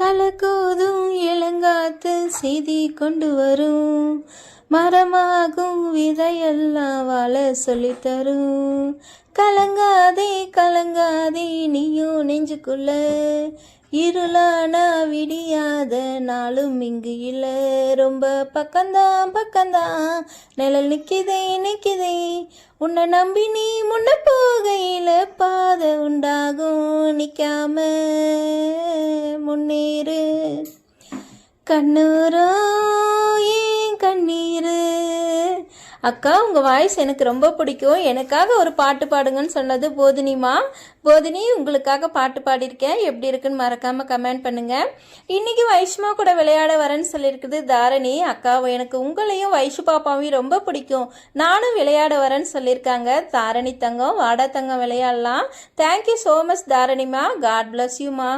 கலக்கோதும் இளங்காத்து செய்தி கொண்டு வரும். மரமாகும் விதையெல்லாம் வாழ சொல்லித்தரும் கலங்காதே கலங்காதே நீயும் நெஞ்சுக்குள்ள. இருளானா விடியாத நாளும் இங்கு இல்லை. ரொம்ப பக்கம்தான் பக்கம்தான். நிழல் நிற்கிதே நிற்கிதே. உன்னை நம்பி நீ முன்ன போகையில பாதை உண்டாகும் நிற்காம முன்னேறு. கண்ணூரோ அக்கா உங்கள் வாய்ஸ் எனக்கு ரொம்ப பிடிக்கும். எனக்காக ஒரு பாட்டு பாடுங்கன்னு சொன்னது போதினிமா போதினி உங்களுக்காக பாட்டு பாடியிருக்கேன். எப்படி இருக்குன்னு மறக்காமல் கமெண்ட் பண்ணுங்கள் இன்றைக்கி வைஷ்மா கூட விளையாட வரேன்னு சொல்லியிருக்குது தாரணி. அக்கா எனக்கு உங்களையும் வைஷு பாப்பாவையும் ரொம்ப பிடிக்கும். நானும் விளையாட வரேன்னு சொல்லியிருக்காங்க. தாரணி தங்கம் வாடா தங்கம் விளையாடலாம். தேங்க்யூ ஸோ மச் தாரணிமா காட் பிளஸ் யூமா